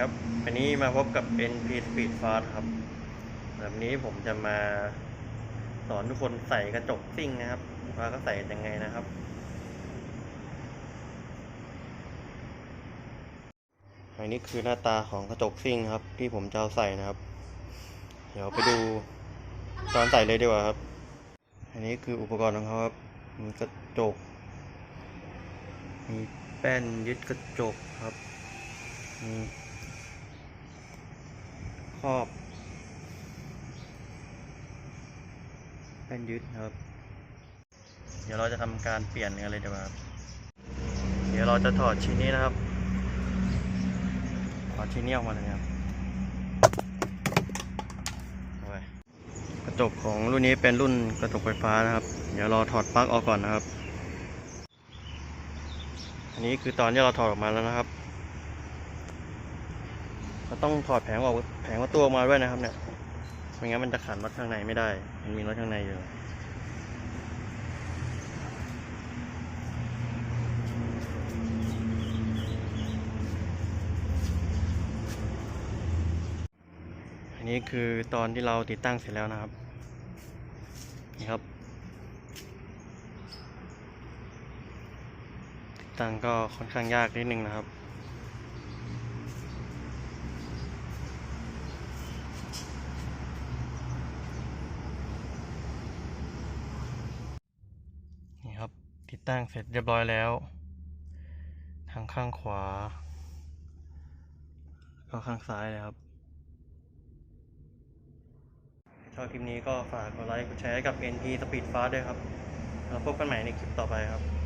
ครับวันนี้มาพบกับ NP Speed Fast ครับ แบบนี้ผมจะมาสอนทุกคนใส่กระจกซิ่งนะครับว่าก็ใส่ยังไงนะครับ อันนี้คือหน้าตาของกระจกซิ่งครับ ที่ผมจะเอาใส่นะครับ เดี๋ยวไปดูตอนใส่เลยดีกว่าครับ อันนี้คืออุปกรณ์ของเขาครับ มีกระจก มีแป้นยึดกระจกครับ มี ครอบแป้นยึดครับ เดี๋ยวเราจะทำการเปลี่ยนกันเลยดีกว่าครับ เดี๋ยวเราจะถอดชิ้นนี้นะครับ ถอดชิ้นนี้ออกมาเลยครับเอาไว้กระจกของรุ่นนี้เป็นรุ่นกระจกไฟฟ้านะครับ เดี๋ยวเราถอดปลั๊กออกก่อนนะครับ อันนี้คือตอนที่เราถอดออกมาแล้วนะครับ เราต้องถอดแผงออกแผงประตูออกมาด้วยนะครับ เนี่ยไม่งั้นมันจะขันน็อตข้างในไม่ได้ มันมีน็อตข้างในอยู่อันนี้คือตอนที่เราติดตั้งเสร็จแล้วนะครับ นี่ครับ ติดตั้งก็ค่อนข้างยากนิดนึงนะครับ นี่ครับ ติดตั้งเสร็จเรียบร้อยแล้ว ทางข้างขวาก็ข้างซ้ายนะครับชอบคลิปนี้ก็ฝากกดไลค์กดแชร์ให้กับ NP Speed Fast ด้วยครับ แล้วพบกันใหม่ในคลิปต่อไปครับ